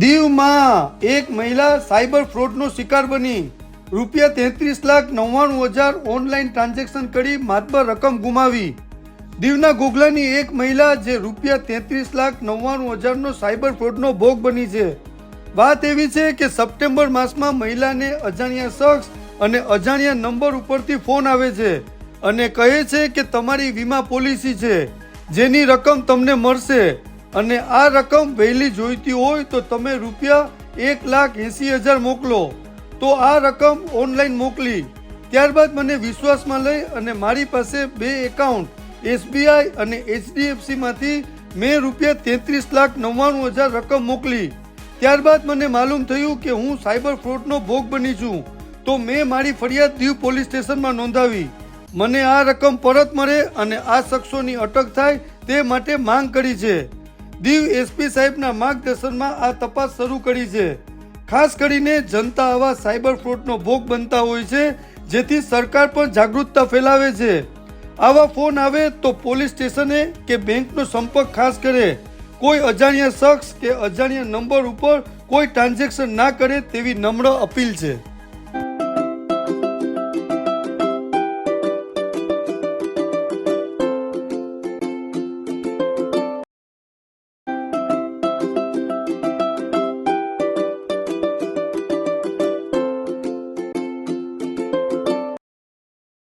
એક મહિલા સાયબર ફ્રોડનો શિકાર બની. રૂપિયા તેત્રીસ લાખ નવ્વાણું હજાર ઓનલાઈન ટ્રાન્ઝેક્શન કરી માતબર રકમ ગુમાવી. દીવના ગોગલાની એક મહિલા જે રૂપિયા તેત્રીસ લાખ નવ્વાણું હજારનો સાયબર ફ્રોડનો ભોગ બની છે. વાત એવી છે કે સપ્ટેમ્બર માસમાં મહિલાને અજાણ્યા શખ્સ અને અજાણ્યા નંબર ઉપરથી ફોન આવે છે અને કહે છે કે તમારી વીમા પોલિસી છે. જેની રકમ તમને મળશે. અને આ રકમ વહેલી જોઈતી હોય તો તમે રૂપિયા એક લાખ એંસી હજાર મોકલો. તો આ રકમ ઓનલાઈન મોકલી. ત્યારબાદ મને વિશ્વાસમાં લઈ અને મારી પાસે બે એકાઉન્ટ, એસબીઆઈ અને એચડીએફસીમાંથી મેં રૂપિયા તેત્રીસ લાખ નવ્વાણું હજાર રકમ મોકલી. ત્યારબાદ મને માલુમ થયું કે હું સાયબર ફ્રોડનો ભોગ બની છું. તો મેં મારી ફરિયાદ દીવ પોલીસ સ્ટેશનમાં નોંધાવી. મને આ રકમ પરત મળે અને આ શખ્સોની અટક થાય તે માટે માંગ કરી છે. દીવ એસપી સાહેબના માર્ગદર્શનમાં આ તપાસ શરૂ કરી છે. ખાસ કરીને જનતા આવા સાયબર ફ્રોડનો ભોગ બનતા હોય છે, જેથી સરકાર પણ જાગૃતતા ફેલાવે છે. આવા ફોન આવે તો પોલીસ સ્ટેશને કે બેંકનો સંપર્ક ખાસ કરે. કોઈ અજાણ્યા શખ્સ કે અજાણ્યા નંબર ઉપર કોઈ ટ્રાન્ઝેક્શન ના કરે તેવી નમ્ર અપીલ છે.